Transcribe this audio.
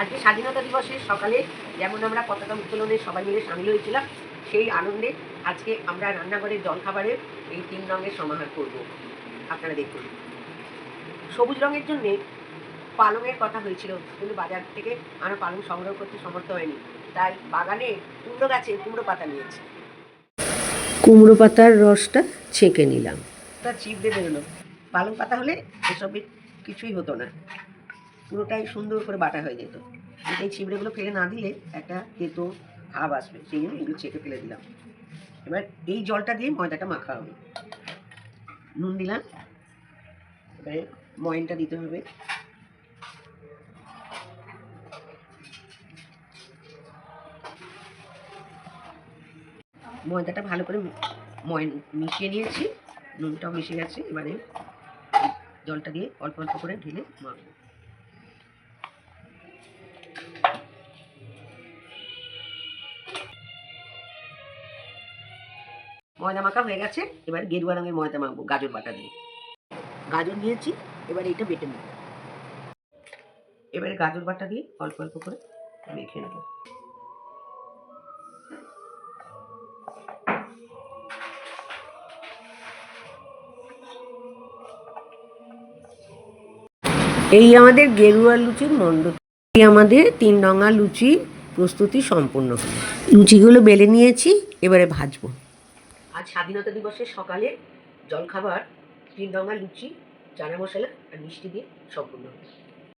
আজকে স্বাধীনতা দিবসের সকালে যেমন আমরা পতাকা উত্তোলনে সবাই মিলে সামিল হয়েছিলাম সেই আনন্দে আজকে আমরা রান্নাঘরের জলখাবারের এই তিন রঙের সমাহার করব। আপনারা দেখুন। সবুজ রঙের জন্যে পালংয়ের কথা হয়েছিল কিন্তু বাজার থেকে আমরা পালং সংগ্রহ করতে সমর্থ হয়নি। তাই বাগানে কুমড়ো গাছে কুমড়ো পাতা নিয়েছি। কুমড়ো পাতার রসটা ছেঁকে নিলাম। তা চিপ দিয়ে বেরোলো। পালং পাতা হলে এসবের কিছুই হতো না। পুরোটাই সুন্দর করে বাটা হয়ে যেত। এই ছিবড়েগুলো ফেলে না দিলে একটা তেতো ভাব আসবে, সেই জন্য এগুলো চেকে ফেলে দিলাম। এবার এই জলটা দিয়ে ময়দাটা মাখা হবে। নুন দিলাম। এবারে ময়নটা দিতে হবে। ময়দাটা ভালো করে ময়ন মিশিয়ে নিয়েছি। নুনটাও মিশে গেছে। এবারে জলটা দিয়ে অল্প অল্প করে ঢেলে মাখবো। ময়দা মাখা হয়ে গেছে, এবার গেরুয়া রঙের ময়দা মাখবো, গাজর বাটা দিয়ে। গাজর নিয়েছি এবার এইটা বেটে নেব। এবারে গাজর বাটা দিয়ে অল্প অল্প করে মেখে নেব। এই আমাদের গেরুয়া লুচির এই আমাদের তিন রঙা লুচি প্রস্তুতি সম্পূর্ণ লুচিগুলো বেলে নিয়েছি, এবারে ভাজবো। আজ স্বাধীনতা দিবসের সকালে জলখাবার তিন রঙা লুচি চানা মশলা আর মিষ্টি দিয়ে সম্পূর্ণ হলো